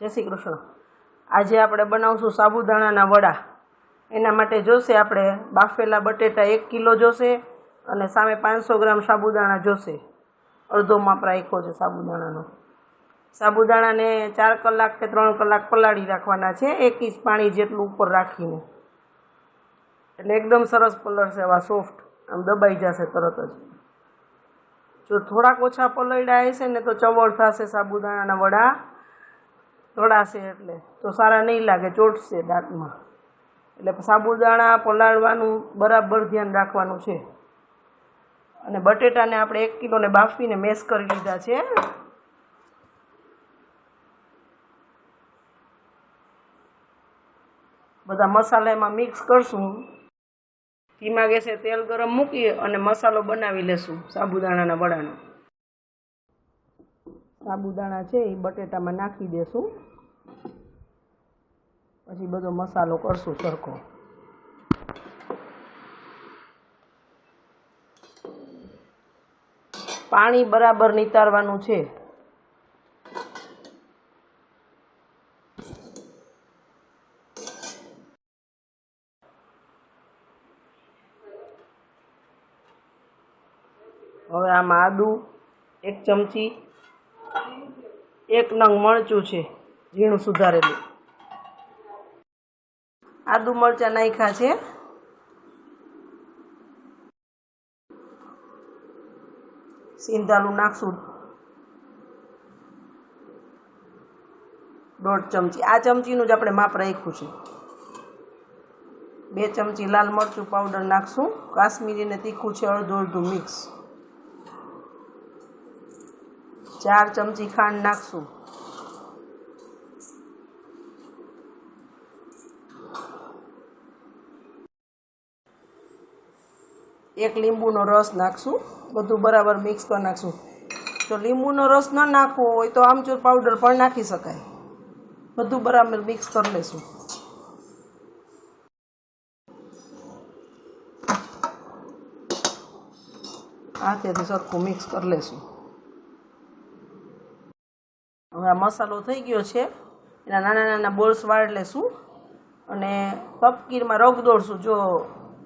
જય શ્રી કૃષ્ણ. આજે આપણે બનાવશું સાબુદાણાના વડા. એના માટે જોશે આપણે બાફેલા બટેટા એક કિલો જોશે અને સામે પાંચસો ગ્રામ સાબુદાણા જોશે. અડધો માપ રાખ્યો છે સાબુદાણાનો. સાબુદાણાને ચાર કલાક કે ત્રણ કલાક પલાળી રાખવાના છે, એક ઇંચ પાણી જેટલું ઉપર રાખીને. એટલે એકદમ સરસ પલળશે એવા સોફ્ટ. આમ દબાઈ જશે તરત જ. જો થોડાક ઓછા પલળ્યા હશે ને તો ચવળ થશે સાબુદાણાના વડા. તળાશે એટલે. તો સારા નહીં લાગે, ચોટશે દાંતમાં. એટલે સાબુદાણા પલાળવાનું બરાબર ધ્યાન રાખવાનું છે. અને બટેટાને આપણે એક કિલોને બાફીને મેશ કરી લીધા છે. બધા મસાલા એમાં મિક્સ કરશું. ધીમા ગેસે તેલ ગરમ મૂકી અને મસાલો બનાવી લેશું સાબુદાણાના વડાનો. સાબુદાણા છે એ બટેટામાં નાખી દેશું. પછી બધો મસાલો કરશું સરખો. પાણી બરાબર નિતારવાનું છે. હવે આમાં આદું, એક ચમચી, એક નંગ મરચું છે, ઝીણું સુધારેલું. આદુ મરચાં નાખ્યા છે. સિંધાલું નાખશું. દોઢ ચમચી. આ ચમચીનું જ આપણે માપ રાખ્યું છે. બે ચમચી લાલ મરચું પાવડર નાખશું. કાશ્મીરીને તીખું છે અડધું અડધું મિક્સ. ચાર ચમચી ખાંડ નાખશું. એક લીંબુનો રસ નાખશું, બધું બરાબર મિક્સ કરી નાખશું. જો લીંબુનો રસ ન નાખવો હોય તો આમચૂર પાવડર પણ નાખી શકાય. બધું બરાબર મિક્સ કરી લેશું. હાથેથી સરખું મિક્સ કરી લેશું. હવે આ મસાલો થઈ ગયો છે. એના નાના નાના બોલ્સ વાળી લેશું. અને પપકીરમાં રગ દોડશું જો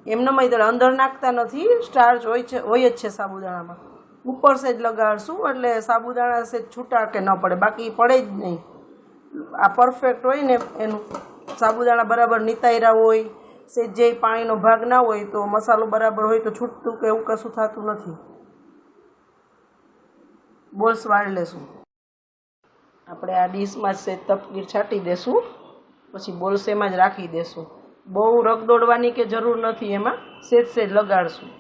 એમને મય અંદર નાખતા નથી. સ્ટાર્ચ હોય છે, હોય જ છે સાબુદાણામાં. ઉપર સેજ લગાડશું, એટલે સાબુદાણા સેજ છૂટા કે ન પડે. બાકી પડે જ નહીં. આ પરફેક્ટ હોય ને એનું. સાબુદાણા બરાબર નીતાયરા હોય, સેજ જે પાણીનો ભાગ ના હોય તો મસાલો બરાબર હોય તો છૂટતું કે એવું કશું થતું નથી. બોલ્સ વાળી લેશું. આપણે આ ડીશમાં જ તપકીર છાંટી દેશું. પછી બોલ્સ એમાં જ રાખી દેશું. બહુ રગ દોડવાની કે જરૂર નથી, એમાં સેજ સેજ લગાડશું.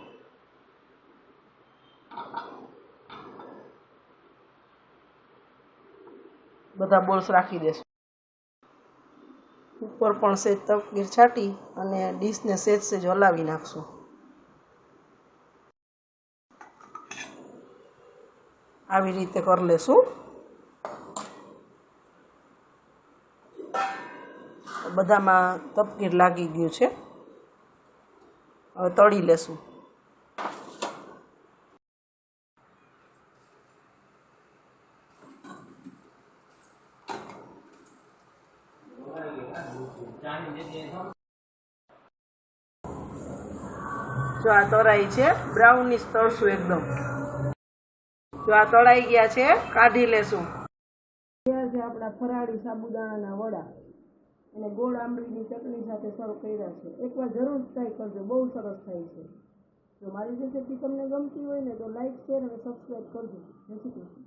બધા બોલ્સ રાખી દેશું. ઉપર પણ સેજ તપકીર છાંટી અને ડીશને સેજ સેજ હલાવી નાખશું. આવી રીતે કરી લેશું. બધામાં તપકીર લાગી ગયું છે. હવે તળી લેશું. જો આ તળાઈ છે બ્રાઉનિશ તળશું એકદમ. જો આ તળાઈ ગયા છે, કાઢી લેશું. આપણા ફરાળી સાબુદાણાના વડા. અને ગોળ આંબલીની ચટણી સાથે સર્વ કર્યા છે. એકવાર જરૂર ટ્રાય કરજો, બહુ સરસ થાય છે. જો મારી રેસીપી તમને ગમતી હોય ને તો લાઇક શેર અને સબસ્ક્રાઈબ કરજો. જય શ્રી